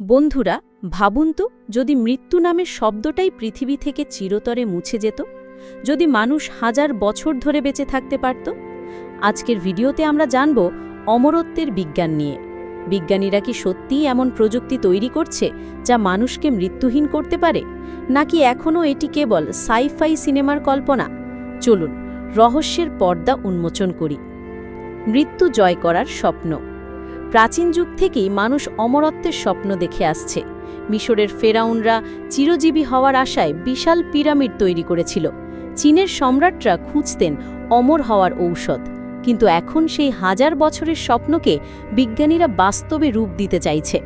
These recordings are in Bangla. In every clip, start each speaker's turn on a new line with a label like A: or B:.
A: বন্ধুরা, ভাবুন তো, যদি মৃত্যু নামের শব্দটাই পৃথিবী থেকে চিরতরে মুছে যেত, যদি মানুষ হাজার বছর ধরে বেঁচে থাকতে পারত, আজকের ভিডিওতে আমরা জানব অমরত্বের বিজ্ঞান নিয়ে। বিজ্ঞানীরা কি সত্যিই এমন প্রযুক্তি তৈরি করছে যা মানুষকে মৃত্যুহীন করতে পারে, নাকি এখনও এটি কেবল সাইফাই সিনেমার কল্পনা? চলুন, রহস্যের পর্দা উন্মোচন করি। মৃত্যু জয় করার স্বপ্ন। প্রাচীন যুগ থেকেই মানুষ অমরত্বের স্বপ্ন দেখে আসছে। মিশরের ফেরাউনরা চিরজীবী হওয়ার আশায় বিশাল পিরামিড তৈরি করেছিল। চীনের সম্রাটরা খুঁজতেন অমর হওয়ার ঔষধ। কিন্তু এখন সেই হাজার বছরের স্বপ্নকে বিজ্ঞানীরা বাস্তবে রূপ দিতে চাইছে।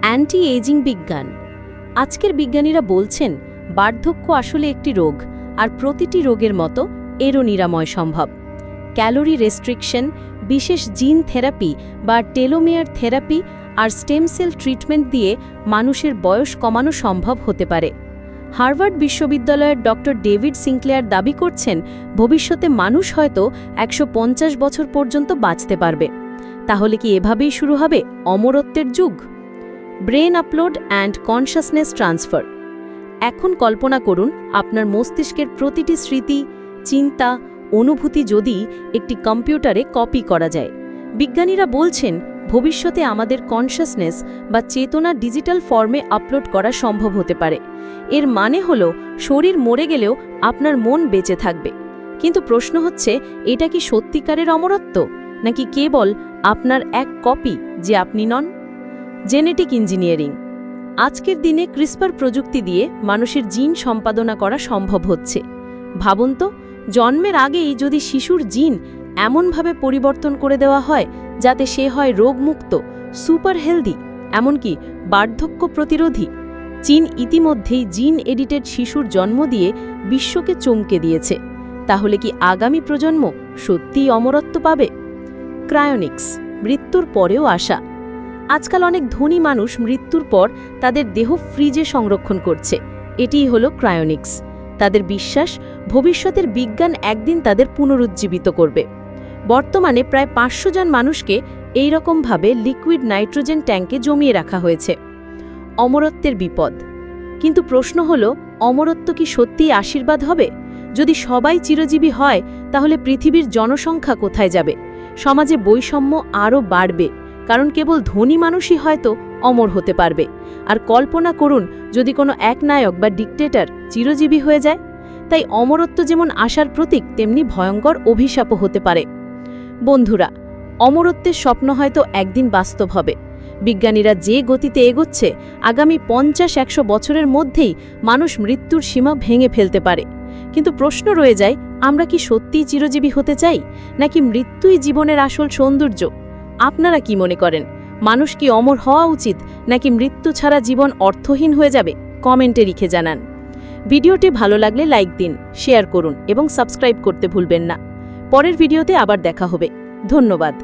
A: অ্যান্টি এজিং বিজ্ঞান। আজকের বিজ্ঞানীরা বলছেন, বার্ধক্য আসলে একটি রোগ, আর প্রতিটি রোগের মতো এরও নিরাময় সম্ভব। ক্যালোরি রেস্ট্রিকশন বিশেষ জিন থেরাপি বা টেলোমেয়ার থেরাপি আর স্টেম সেল ট্রিটমেন্ট দিয়ে মানুষের বয়স কমানো সম্ভব হতে পারে। হার্ভার্ড বিশ্ববিদ্যালয়ের ডক্টর ডেভিড সিংক্লেয়ার দাবি করছেন, ভবিষ্যতে মানুষ হয়তো একশো পঞ্চাশ বছর পর্যন্ত বাঁচতে পারবে। তাহলে কি এভাবেই শুরু হবে অমরত্বের যুগ? Brain upload and consciousness transfer. এখন কল্পনা করুন, আপনার মস্তিষ্কের প্রতিটি স্মৃতি, চিন্তা অনুভূতি যদি একটি কম্পিউটারে কপি করা যায়। বিজ্ঞানীরা বলছেন, ভবিষ্যতে আমাদের কনশাসনেস বা চেতনা ডিজিটাল ফর্মে আপলোড করা সম্ভব হতে পারে। এর মানে হল, শরীর মরে গেলেও আপনার মন বেঁচে থাকবে। কিন্তু প্রশ্ন হচ্ছে, এটা কি সত্যিকারের অমরত্ব? নাকি কেবল আপনার এক কপি যে আপনি নন? Genetic engineering. আজকের দিনে ক্রিসপার প্রযুক্তি দিয়ে মানুষের জিন সম্পাদনা করা সম্ভব হচ্ছে। ভাবুন তো জন্মের আগেই যদি শিশুর জিন এমনভাবে পরিবর্তন করে দেওয়া হয়, যাতে সে হয় রোগমুক্ত, সুপার হেলদি, এমনকি বার্ধক্য প্রতিরোধী, চীন ইতিমধ্যেই জিন এডিটেড শিশুর জন্ম দিয়ে বিশ্বকে চমকে দিয়েছে। তাহলে কি আগামী প্রজন্ম সত্যিই অমরত্ব পাবে? ক্রায়োনিক্স, মৃত্যুর পরেও আসা আজকাল অনেক ধনী মানুষ মৃত্যুর পর তাদের দেহ ফ্রিজে সংরক্ষণ করছে। এটিই হলো ক্রায়োনিক্স। তাদের বিশ্বাস, ভবিষ্যতের বিজ্ঞান একদিন তাদের পুনরুজ্জীবিত করবে। বর্তমানে প্রায় পাঁচশো জন মানুষকে এই রকমভাবে লিকুইড নাইট্রোজেন ট্যাঙ্কে জমিয়ে রাখা হয়েছে। অমরত্বের বিপদ। কিন্তু প্রশ্ন হল, অমরত্ব কি সত্যিই আশীর্বাদ হবে? যদি সবাই চিরজীবী হয়, তাহলে পৃথিবীর জনসংখ্যা কোথায় যাবে? সমাজে বৈষম্য আরও বাড়বে, কারণ কেবল ধনী মানুষই হয়তো অমর হতে পারবে। আর কল্পনা করুন, যদি কোনো এক নায়ক বা ডিকটেটর চিরজীবী হয়ে যায়, তাই অমরত্ব যেমন আশার প্রতীক, তেমনি ভয়ঙ্কর অভিশাপও হতে পারে। বন্ধুরা, অমরত্বের স্বপ্ন হয়তো একদিন বাস্তব হবে। বিজ্ঞানীরা যে গতিতে এগোচ্ছে, আগামী পঞ্চাশ একশো বছরের মধ্যেই মানুষ মৃত্যুর সীমা ভেঙে ফেলতে পারে। কিন্তু প্রশ্ন রয়ে যায়, আমরা কি সত্যিই চিরজীবী হতে চাই, নাকি মৃত্যুই জীবনের আসল সৌন্দর্য? আপনারা কি মনে করেন? মানুষ কি অমর হওয়া উচিত নাকি মৃত্যু ছাড়া জীবন অর্থহীন হয়ে যাবে? কমেন্টে লিখে জানান। ভিডিওটি ভালো লাগলে লাইক দিন, শেয়ার করুন এবং সাবস্ক্রাইব করতে ভুলবেন না। পরের ভিডিওতে আবার দেখা হবে। ধন্যবাদ।